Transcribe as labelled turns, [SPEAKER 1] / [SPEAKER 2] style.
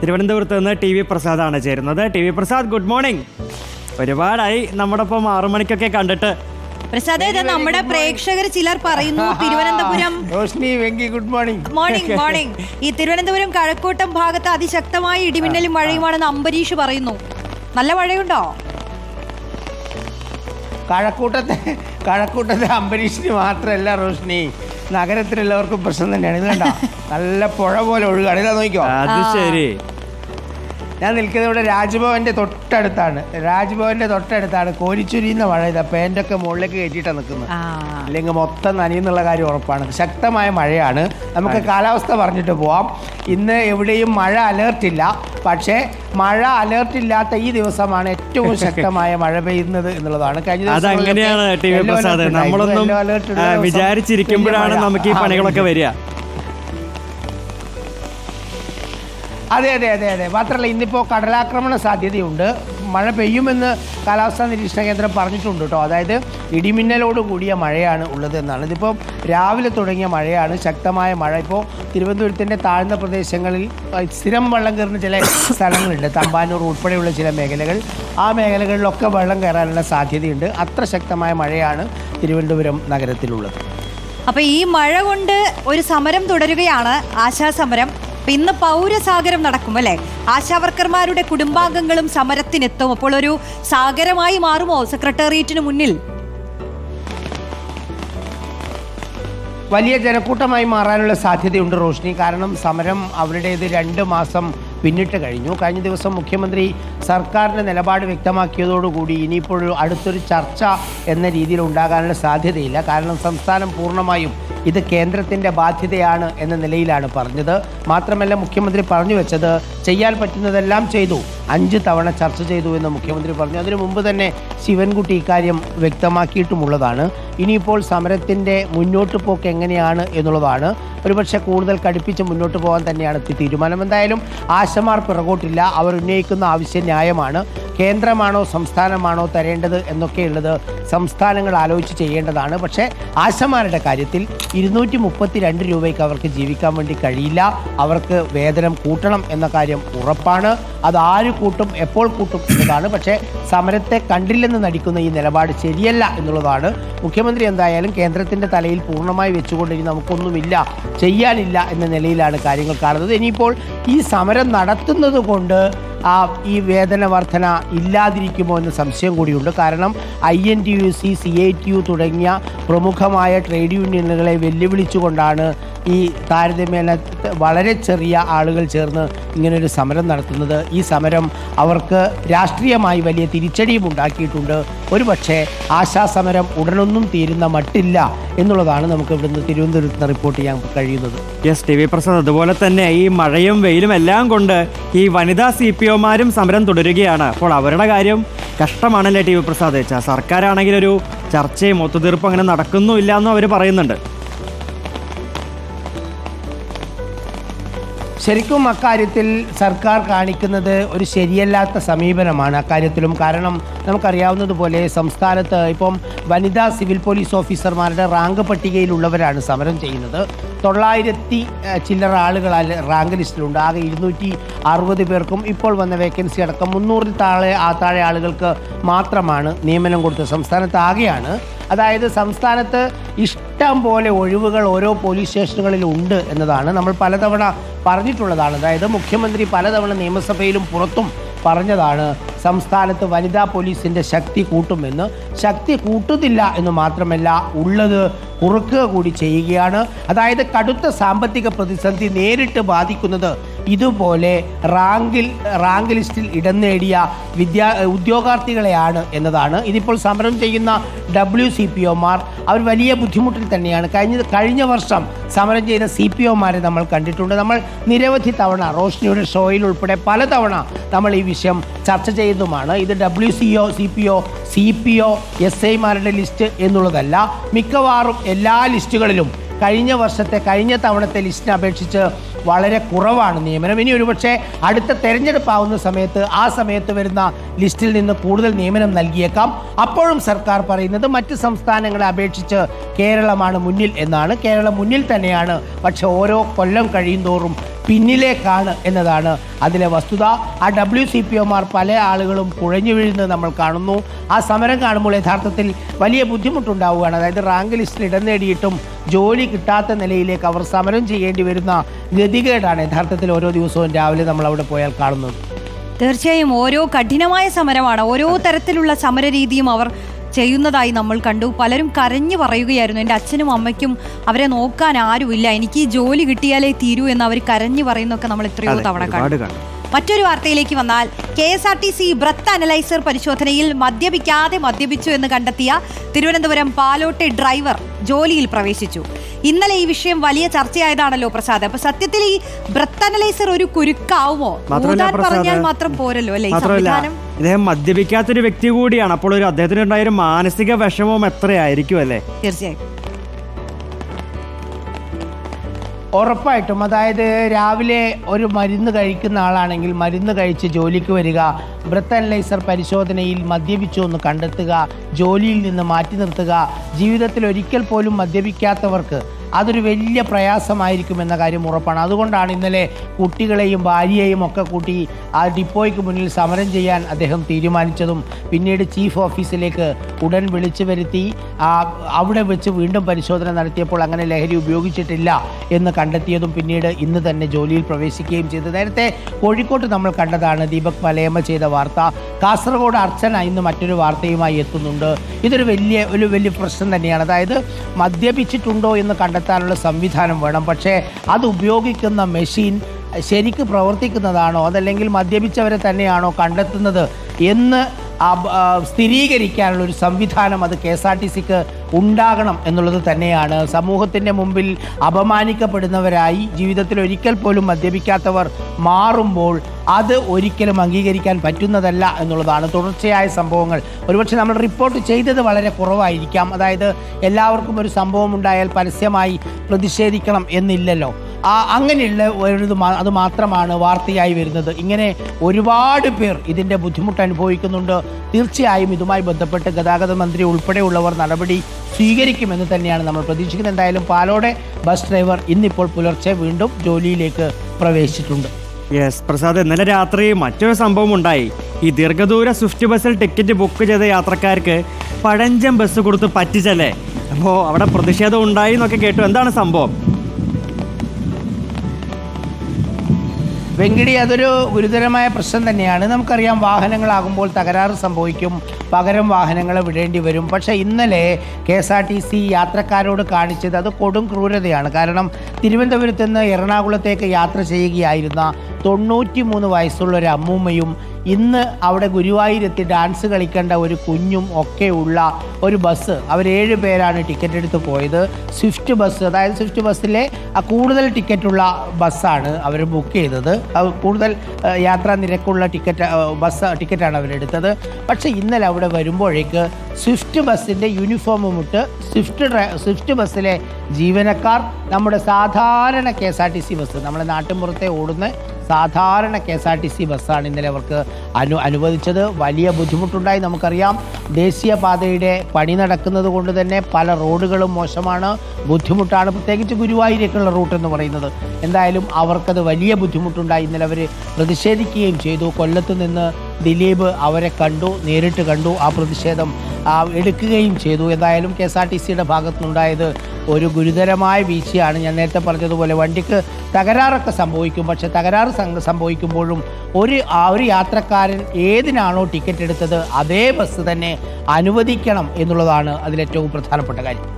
[SPEAKER 1] തിരുവനന്തപുരത്ത് നിന്ന് T V പ്രസാദാണ് ചേരുന്നത്. T V Prasad good morning ഒരുപാടായി നമ്മുടെ ഒപ്പം ആറു മണിക്കൊക്കെ കണ്ടിട്ട്.
[SPEAKER 2] പ്രസാദ് ഇത് നമ്മുടെ പ്രേക്ഷകർ ചിലർ പറയുന്നു Thiruvananthapuram.
[SPEAKER 3] Roshni Venki good morning
[SPEAKER 2] morning morning ഈ തിരുവനന്തപുരം കഴക്കൂട്ടം ഭാഗത്ത് അതിശക്തമായ ഇടിമിന്നലും മഴയുമാണെന്ന് അംബരീഷ് പറയുന്നു. നല്ല മഴയുണ്ടോ?
[SPEAKER 3] കഴക്കൂട്ടത്തെ കഴക്കൂട്ടത്തെ അംബരീഷിന് മാത്രമല്ല റോഷ്നി നഗരത്തിലുള്ളവർക്കും പ്രശ്നം തന്നെയാണ്. ഇത് കണ്ട? നല്ല പുഴ പോലെ ഒഴുകാണ്. ഇതാ നോക്കിയോ
[SPEAKER 1] അത് ശരി.
[SPEAKER 3] ഞാൻ നിൽക്കുന്നത് ഇവിടെ രാജ്ഭവന്റെ തൊട്ടടുത്താണ്. രാജ്ഭവന്റെ തൊട്ടടുത്താണ്. കോരിച്ചുരിയുന്ന മഴ ഇതാ പേന്റൊക്കെ മുകളിലേക്ക് കയറ്റിയിട്ടാണ് നിൽക്കുന്നത്. അല്ലെങ്കിൽ മൊത്തം നനയുന്നുള്ള കാര്യം ഉറപ്പാണ്. ശക്തമായ മഴയാണ്. നമുക്ക് കാലാവസ്ഥ പറഞ്ഞിട്ട് പോവാം. ഇന്ന് എവിടെയും മഴ അലേർട്ടില്ല പക്ഷേ മഴ അലേർട്ടില്ലാത്ത ഈ ദിവസമാണ് ഏറ്റവും ശക്തമായ മഴ പെയ്യുന്നത് എന്നുള്ളതാണ്. കഴിഞ്ഞ
[SPEAKER 1] അതങ്ങനെയാണ്
[SPEAKER 3] ഉണ്ടായിരുന്നു.
[SPEAKER 1] നമ്മളൊന്നും
[SPEAKER 3] ദിവസം
[SPEAKER 1] വിചാരിച്ചിരിക്കുമ്പോഴാണ് നമുക്ക് ഈ പണികളൊക്കെ. വരിക.
[SPEAKER 3] അതെ അതെ അതെ അതെ. മാത്രമല്ല ഇന്നിപ്പോൾ കടലാക്രമണ സാധ്യതയുണ്ട്. മഴ പെയ്യുമെന്ന് കാലാവസ്ഥാ നിരീക്ഷണ കേന്ദ്രം പറഞ്ഞിട്ടുണ്ട് കേട്ടോ. അതായത് ഇടിമിന്നലോട് കൂടിയ മഴയാണ് ഉള്ളത് എന്നാണ്. ഇതിപ്പോൾ രാവിലെ തുടങ്ങിയ മഴയാണ്. ശക്തമായ മഴ. ഇപ്പോൾ തിരുവനന്തപുരത്തിന്റെ താഴ്ന്ന പ്രദേശങ്ങളിൽ സ്ഥിരം വെള്ളം കയറുന്ന ചില സ്ഥലങ്ങളുണ്ട്. തമ്പാനൂർ ഉൾപ്പെടെയുള്ള ചില മേഖലകൾ. ആ മേഖലകളിലൊക്കെ വെള്ളം കയറാനുള്ള സാധ്യതയുണ്ട്. അത്ര ശക്തമായ മഴയാണ് തിരുവനന്തപുരം നഗരത്തിലുള്ളത്.
[SPEAKER 2] അപ്പോൾ ഈ മഴ കൊണ്ട് ഒരു സമരം തുടരുകയാണ് ആശാസമരം അപ്പൊ ഇന്ന് പൗരസാഗരം നടക്കും അല്ലെ? ആശാവർക്കർമാരുടെ കുടുംബാംഗങ്ങളും സമരത്തിനെത്തും. അപ്പോൾ ഒരു സാഗരമായി മാറുമോ? സെക്രട്ടേറിയറ്റിന് മുന്നിൽ?
[SPEAKER 3] വലിയ ജനക്കൂട്ടമായി മാറാനുള്ള സാധ്യതയുണ്ട് റോഷ്നി. കാരണം സമരം അവരുടേത് രണ്ട് മാസം പിന്നിട്ട് കഴിഞ്ഞു. കഴിഞ്ഞ ദിവസം മുഖ്യമന്ത്രി സർക്കാരിന്റെ നിലപാട് വ്യക്തമാക്കിയതോടുകൂടി ഇനിയിപ്പോൾ അടുത്തൊരു ചർച്ച എന്ന രീതിയിൽ ഉണ്ടാകാനുള്ള സാധ്യതയില്ല. കാരണം സംസ്ഥാനം പൂർണമായും ഇത് കേന്ദ്രത്തിന്റെ ബാധ്യതയാണ് എന്ന നിലയിലാണ് പറഞ്ഞത്. മാത്രമല്ല മുഖ്യമന്ത്രി പറഞ്ഞു വെച്ചത് ചെയ്യാൻ പറ്റുന്നതെല്ലാം ചെയ്തു. അഞ്ച് തവണ ചർച്ച ചെയ്തു എന്ന് മുഖ്യമന്ത്രി പറഞ്ഞു. അതിനു മുമ്പ് തന്നെ ശിവൻകുട്ടി ഇക്കാര്യം വ്യക്തമാക്കിയിട്ടുമുള്ളതാണ്. ഇനിയിപ്പോൾ സമരത്തിന്റെ മുന്നോട്ട് പോക്ക് എങ്ങനെയാണ് എന്നുള്ളതാണ്. ഒരുപക്ഷെ കൂടുതൽ കടുപ്പിച്ച് മുന്നോട്ട് പോകാൻ തന്നെയാണ് തീരുമാനം. എന്തായാലും ആശമാർ പിറകോട്ടില്ല. അവർ ഉന്നയിക്കുന്ന ആവശ്യം ന്യായമാണ്. കേന്ദ്രമാണോ സംസ്ഥാനമാണോ തരേണ്ടത് എന്നൊക്കെയുള്ളത് സംസ്ഥാനങ്ങൾ ആലോചിച്ച് ചെയ്യേണ്ടതാണ്. പക്ഷേ ആശമാരുടെ കാര്യത്തിൽ ഇരുന്നൂറ്റി മുപ്പത്തി രണ്ട് രൂപയ്ക്ക് അവർക്ക് ജീവിക്കാൻ വേണ്ടി കഴിയില്ല. അവർക്ക് വേതനം കൂട്ടണം എന്ന കാര്യം ഉറപ്പാണ്. അത് ആര് കൂട്ടും എപ്പോൾ കൂട്ടും എന്നതാണ്. പക്ഷേ സമരത്തെ കണ്ടില്ലെന്ന് നടിക്കുന്ന ഈ നിലപാട് ശരിയല്ല എന്നുള്ളതാണ്. മുഖ്യമന്ത്രി എന്തായാലും കേന്ദ്രത്തിന്റെ തലയിൽ പൂർണമായി വെച്ചുകൊണ്ട് ഇനി നമുക്കൊന്നുമില്ല ചെയ്യാനില്ല എന്ന നിലയിലാണ് കാര്യങ്ങൾ കാണുന്നത്. ഇനിയിപ്പോൾ ഈ സമരം നടത്തുന്നത് കൊണ്ട് ആ ഈ വേതന വർധന ഇല്ലാതിരിക്കുമോ എന്ന സംശയം കൂടിയുണ്ട്. കാരണം I N T U C C I T U തുടങ്ങിയ പ്രമുഖമായ ട്രേഡ് യൂണിയനുകളെ വെല്ലുവിളിച്ചുകൊണ്ടാണ് ഈ താരതമ്യേന വളരെ ചെറിയ ആളുകൾ ചേർന്ന് ഇങ്ങനൊരു സമരം നടത്തുന്നത്. ഈ സമരം അവർക്ക് രാഷ്ട്രീയമായി വലിയ തിരിച്ചടിയും ഉണ്ടാക്കിയിട്ടുണ്ട്. ഒരുപക്ഷെ ആശാസമരം ഉടനൊന്നും തീരുന്ന മട്ടില്ല എന്നുള്ളതാണ് നമുക്ക് ഇവിടുന്ന് തിരുവനന്തപുരത്ത് നിന്ന് റിപ്പോർട്ട് ചെയ്യാൻ കഴിയുന്നത്.
[SPEAKER 1] യെസ് ടി വി പ്രസാദ് അതുപോലെ തന്നെ ഈ മഴയും വെയിലും എല്ലാം കൊണ്ട് ഈ വനിതാ സി പി ഒമാരും സമരം തുടരുകയാണ്. അപ്പോൾ അവരുടെ കാര്യം കഷ്ടമാണല്ലേ ടി വി പ്രസാദ്? സർക്കാരാണെങ്കിൽ ഒരു ചർച്ചയും ഒത്തുതീർപ്പും അങ്ങനെ നടക്കുന്നുമില്ല എന്നും അവർ പറയുന്നുണ്ട്.
[SPEAKER 3] ശരിക്കും അക്കാര്യത്തിൽ സർക്കാർ കാണിക്കുന്നത് ഒരു ശരിയല്ലാത്ത സമീപനമാണ് അക്കാര്യത്തിലും. കാരണം നമുക്കറിയാവുന്നതുപോലെ സംസ്ഥാനത്ത് ഇപ്പം വനിതാ സിവിൽ പോലീസ് ഓഫീസർമാരുടെ റാങ്ക് പട്ടികയിലുള്ളവരാണ് സമരം ചെയ്യുന്നത്. തൊള്ളായിരത്തി ചില്ലറ ആളുകൾ റാങ്ക് ലിസ്റ്റിലുണ്ട്. ആകെ ഇരുന്നൂറ്റി അറുപത് പേർക്കും ഇപ്പോൾ വന്ന വേക്കൻസി അടക്കം മുന്നൂറിൽ താഴെ ആ താഴെ ആളുകൾക്ക് മാത്രമാണ് നിയമനം കൊടുത്തത്. സംസ്ഥാനത്ത് ആകെയാണ് അതായത് സംസ്ഥാനത്ത് ഇഷ്ടം പോലെ ഒഴിവുകൾ ഓരോ പോലീസ് സ്റ്റേഷനുകളിൽ ഉണ്ട് എന്നതാണ് നമ്മൾ പലതവണ പറഞ്ഞിട്ടുള്ളതാണ്. അതായത് മുഖ്യമന്ത്രി പലതവണ നിയമസഭയിലും പുറത്തും പറഞ്ഞതാണ് സംസ്ഥാനത്ത് വനിതാ പോലീസിന്റെ ശക്തി കൂട്ടുമെന്ന്. ശക്തി കൂട്ടുന്നില്ല എന്ന് മാത്രമല്ല ഉള്ളത് കുറുക്കുക കൂടി ചെയ്യുകയാണ്. അതായത് കടുത്ത സാമ്പത്തിക പ്രതിസന്ധി നേരിട്ട് ബാധിക്കുന്നത് ഇതുപോലെ റാങ്കിൽ റാങ്ക് ലിസ്റ്റിൽ ഇടം നേടിയ വിദ്യാ ഉദ്യോഗാർത്ഥികളെയാണ് എന്നതാണ്. ഇതിപ്പോൾ സമരം ചെയ്യുന്ന ഡബ്ല്യു സി പി ഒമാർ അവർ വലിയ ബുദ്ധിമുട്ടിൽ തന്നെയാണ്. കഴിഞ്ഞ കഴിഞ്ഞ വർഷം സമരം ചെയ്ത സി പി ഒമാരെ നമ്മൾ കണ്ടിട്ടുണ്ട്. നമ്മൾ നിരവധി തവണ റോഷ്നിയുടെ ഷോയിൽ ഉൾപ്പെടെ പലതവണ നമ്മൾ ഈ വിഷയം ചർച്ച ചെയ്തതുമാണ്. ഇത് W C O C P O C P O S ഐമാരുടെ list എന്നുള്ളതല്ല. മിക്കവാറും എല്ലാ ലിസ്റ്റുകളിലും കഴിഞ്ഞ വർഷത്തെ കഴിഞ്ഞ തവണത്തെ ലിസ്റ്റിനെ അപേക്ഷിച്ച് വളരെ കുറവാണ് നിയമനം. ഇനി ഒരുപക്ഷെ അടുത്ത തെരഞ്ഞെടുപ്പാവുന്ന സമയത്ത് ആ സമയത്ത് വരുന്ന ലിസ്റ്റിൽ നിന്ന് കൂടുതൽ നിയമനം നൽകിയേക്കാം. അപ്പോഴും സർക്കാർ പറയുന്നത് മറ്റ് സംസ്ഥാനങ്ങളെ അപേക്ഷിച്ച് കേരളമാണ് മുന്നിൽ എന്നാണ്. കേരളം മുന്നിൽ തന്നെയാണ്. പക്ഷെ ഓരോ കൊല്ലം കഴിയുന്തോറും പിന്നിലേക്കാണ് എന്നതാണ് അതിലെ വസ്തുത. ആ ഡബ്ല്യു സി പി ഒമാർ പല ആളുകളും കുഴഞ്ഞു വീഴുന്നത് നമ്മൾ കാണുന്നു. ആ സമരം കാണുമ്പോൾ യഥാർത്ഥത്തിൽ വലിയ ബുദ്ധിമുട്ടുണ്ടാവുകയാണ്. അതായത് റാങ്ക് ലിസ്റ്റിൽ ഇടം നേടിയിട്ടും ജോലി കിട്ടാത്ത നിലയിലേക്ക് അവർ സമരം ചെയ്യേണ്ടി വരുന്ന ഗതികേടാണ് യഥാർത്ഥത്തിൽ ഓരോ ദിവസവും രാവിലെ നമ്മൾ അവിടെ പോയാൽ കാണുന്നത്.
[SPEAKER 2] തീർച്ചയായും ഓരോ കഠിനമായ സമരമാണ്. ഓരോ തരത്തിലുള്ള സമര രീതിയും അവർ ചെയ്യുന്നതായി നമ്മൾ കണ്ടു. പലരും കരഞ്ഞു പറയുകയായിരുന്നു. എന്റെ അച്ഛനും അമ്മയ്ക്കും അവരെ നോക്കാൻ ആരുമില്ല. എനിക്ക് ഈ ജോലി കിട്ടിയാലേ തീരൂ എന്ന് അവർ കരഞ്ഞു പറയുന്നൊക്കെ നമ്മൾ എത്രയോ തവണ കണ്ടു. മറ്റൊരു വാർത്തയിലേക്ക് വന്നാൽ K S R T C breath analyser പരിശോധനയിൽ മദ്യപിക്കാതെ മദ്യപിച്ചു എന്ന് കണ്ടെത്തിയ തിരുവനന്തപുരം പാലോട്ടെ ഡ്രൈവർ ജോലിയിൽ പ്രവേശിച്ചു. ഇന്നലെ ഈ വിഷയം വലിയ ചർച്ചയായതാണല്ലോ പ്രസാദ്. അപ്പൊ സത്യത്തിൽ ഈ ബ്രത്ത് അനലൈസർ ഒരു കുരുക്കാവുമോ? പറഞ്ഞാൽ മാത്രം പോരല്ലോ അല്ലെ സംവിധാനം?
[SPEAKER 1] ഇദ്ദേഹം മദ്യപിക്കാത്തൊരു വ്യക്തി കൂടിയാണ്. അപ്പോൾ ഒരു അദ്ദേഹത്തിന് ഉണ്ടായ ഒരു മാനസിക വിഷമവും എത്രയായിരിക്കും അല്ലേ?
[SPEAKER 2] തീർച്ചയായും.
[SPEAKER 3] ഉറപ്പായിട്ടും അതായത് രാവിലെ ഒരു മരുന്ന് കഴിക്കുന്ന ആളാണെങ്കിൽ മരുന്ന് കഴിച്ച് ജോലിക്ക് വരിക ബ്രത്ത് അനലൈസർ പരിശോധനയിൽ മദ്യപിച്ചു എന്ന് കണ്ടെത്തുക ജോലിയിൽ നിന്ന് മാറ്റി നിർത്തുക ജീവിതത്തിൽ ഒരിക്കൽ പോലും മദ്യപിക്കാത്തവർക്ക് അതൊരു വലിയ പ്രയാസമായിരിക്കും എന്ന കാര്യം ഉറപ്പാണ്. അതുകൊണ്ടാണ് ഇന്നലെ കുട്ടികളെയും ഭാര്യയെയും ഒക്കെ കൂട്ടി ആ ഡിപ്പോയ്ക്ക് മുന്നിൽ സമരം ചെയ്യാൻ അദ്ദേഹം തീരുമാനിച്ചതും പിന്നീട് ചീഫ് ഓഫീസിലേക്ക് ഉടൻ വിളിച്ചു വരുത്തി അവിടെ വെച്ച് വീണ്ടും പരിശോധന നടത്തിയപ്പോൾ അങ്ങനെ ലഹരി ഉപയോഗിച്ചിട്ടില്ല എന്ന് കണ്ടെത്തിയതും പിന്നീട് ഇന്ന് തന്നെ ജോലിയിൽ പ്രവേശിക്കുകയും ചെയ്തു. നേരത്തെ കോഴിക്കോട്ട് നമ്മൾ കണ്ടതാണ് ദീപക് മലയമ്മ ചെയ്ത വാർത്ത. കാസർഗോഡ് അർച്ചന ഇന്ന് മറ്റൊരു വാർത്തയുമായി എത്തുന്നുണ്ട്. ഇതൊരു വലിയ ഒരു വലിയ പ്രശ്നം തന്നെയാണ്. അതായത് മദ്യപിച്ചിട്ടുണ്ടോ എന്ന് കണ്ടെത്താനുള്ള സംവിധാനം വേണം. പക്ഷേ അത് ഉപയോഗിക്കുന്ന മെഷീൻ ശരിക്ക് പ്രവർത്തിക്കുന്നതാണോ അതല്ലെങ്കിൽ മദ്യപിച്ചവരെ തന്നെയാണോ കണ്ടെത്തുന്നത് എന്ന് സ്ഥിരീകരിക്കാനുള്ള ഒരു സംവിധാനം അത് കെ എസ് ആർ ടി സിക്ക് ഉണ്ടാകണം എന്നുള്ളത് തന്നെയാണ്. സമൂഹത്തിന്റെ മുമ്പിൽ അപമാനിക്കപ്പെടുന്നവരായി ജീവിതത്തിൽ ഒരിക്കൽ പോലും മദ്യപിക്കാത്തവർ മാറുമ്പോൾ അത് ഒരിക്കലും അംഗീകരിക്കാൻ പറ്റുന്നതല്ല എന്നുള്ളതാണ്. തുടർച്ചയായ സംഭവങ്ങൾ. ഒരുപക്ഷെ നമ്മൾ റിപ്പോർട്ട് ചെയ്തത് വളരെ കുറവായിരിക്കാം. അതായത് എല്ലാവർക്കും ഒരു സംഭവം ഉണ്ടായാൽ പരസ്യമായി പ്രതിഷേധിക്കണം എന്നില്ലല്ലോ. ആ അങ്ങനെയുള്ള ഒരു അത് മാത്രമാണ് വാർത്തയായി വരുന്നത്. ഇങ്ങനെ ഒരുപാട് പേർ ഇതിന്റെ ബുദ്ധിമുട്ട് അനുഭവിക്കുന്നുണ്ട്. തീർച്ചയായും ഇതുമായി ബന്ധപ്പെട്ട് ഗതാഗത മന്ത്രി ഉൾപ്പെടെയുള്ളവർ നടപടി സ്വീകരിക്കുമെന്ന് തന്നെയാണ് നമ്മൾ പ്രതീക്ഷിക്കുന്നത്. എന്തായാലും പാലോടെ ബസ് ഡ്രൈവർ ഇന്നിപ്പോൾ പുലർച്ചെ വീണ്ടും ജോലിയിലേക്ക് പ്രവേശിച്ചിട്ടുണ്ട്.
[SPEAKER 1] യെസ് പ്രസാദ് ഇന്നലെ രാത്രി മറ്റൊരു സംഭവം ഉണ്ടായി. ഈ ദീർഘദൂര സ്വിഫ്റ്റ് ബസ്സിൽ ടിക്കറ്റ് ബുക്ക് ചെയ്ത യാത്രക്കാർക്ക് പഴഞ്ചൻ ബസ് കൊടുത്ത് പറ്റിച്ചല്ലേ? അപ്പോൾ അവിടെ പ്രതിഷേധം ഉണ്ടായി എന്നൊക്കെ കേട്ടു. എന്താണ് സംഭവം?
[SPEAKER 3] വെങ്കിടി അതൊരു ഗുരുതരമായ പ്രശ്നം തന്നെയാണ്. നമുക്കറിയാം വാഹനങ്ങളാകുമ്പോൾ തകരാറ് സംഭവിക്കും. പകരം വാഹനങ്ങൾ വിടേണ്ടി വരും. പക്ഷേ ഇന്നലെ K S R T C യാത്രക്കാരോട് കാണിച്ചത് അത് കൊടും ക്രൂരതയാണ്. കാരണം തിരുവനന്തപുരത്ത് നിന്ന് എറണാകുളത്തേക്ക് യാത്ര ചെയ്യുകയായിരുന്ന തൊണ്ണൂറ്റി മൂന്ന് വയസ്സുള്ള ഒരു അമ്മൂമ്മയും ഇന്ന് അവിടെ ഗുരുവായൂരെത്തി ഡാൻസ് കളിക്കേണ്ട ഒരു കുഞ്ഞും ഒക്കെ ഉള്ള ഒരു ബസ് അവർ ഏഴ് പേരാണ് ടിക്കറ്റ് എടുത്ത് പോയത്. സ്വിഫ്റ്റ് ബസ് അതായത് സ്വിഫ്റ്റ് ബസ്സിലെ ആ കൂടുതൽ ടിക്കറ്റുള്ള ബസ്സാണ് അവർ ബുക്ക് ചെയ്തത്. കൂടുതൽ യാത്രാ നിരക്കുള്ള ടിക്കറ്റ് ബസ് ടിക്കറ്റാണ് അവരെടുത്തത് പക്ഷേ ഇന്നലെ അവിടെ വരുമ്പോഴേക്ക് സ്വിഫ്റ്റ് ബസ്സിന്റെ യൂണിഫോമും ഇട്ട് സ്വിഫ്റ്റ് സ്വിഫ്റ്റ് ബസ്സിലെ ജീവനക്കാർ നമ്മുടെ സാധാരണ K S R T C bus നമ്മുടെ നാട്ടിൻപുറത്തെ ഓടുന്ന സാധാരണ K S R T C ബസ്സാണ് ഇന്നലെ അവർക്ക് അനു അനുവദിച്ചത്. വലിയ ബുദ്ധിമുട്ടുണ്ടായി നമുക്കറിയാം. ദേശീയപാതയുടെ പണി നടക്കുന്നത് കൊണ്ട് തന്നെ പല റോഡുകളും മോശമാണ്. ബുദ്ധിമുട്ടാണ്. പ്രത്യേകിച്ച് ഗുരുവായൂരേക്കുള്ള റൂട്ട് എന്ന് പറയുന്നത്. എന്തായാലും അവർക്കത് വലിയ ബുദ്ധിമുട്ടുണ്ടായി. ഇന്നലെ അവർ പ്രതിഷേധിക്കുകയും ചെയ്തു. കൊല്ലത്ത് നിന്ന് ദിലീപ് അവരെ കണ്ടു നേരിട്ട് കണ്ടു. ആ പ്രതിഷേധം എടുക്കുകയും ചെയ്തു. എന്തായാലും കെ എസ് ആർ ടി സിയുടെ ഭാഗത്തുനിന്നുണ്ടായത് ഒരു ഗുരുതരമായ വീഴ്ചയാണ്. ഞാൻ നേരത്തെ പറഞ്ഞതുപോലെ വണ്ടിക്ക് തകരാറൊക്കെ സംഭവിക്കും. പക്ഷേ തകരാറ് സംഭ- സംഭവിക്കുമ്പോഴും ഒരു ആ ഒരു യാത്രക്കാരൻ ഏതിനാണോ ടിക്കറ്റ് എടുത്തത് അതേ ബസ് തന്നെ അനുവദിക്കണം എന്നുള്ളതാണ് അതിലേറ്റവും പ്രധാനപ്പെട്ട കാര്യം.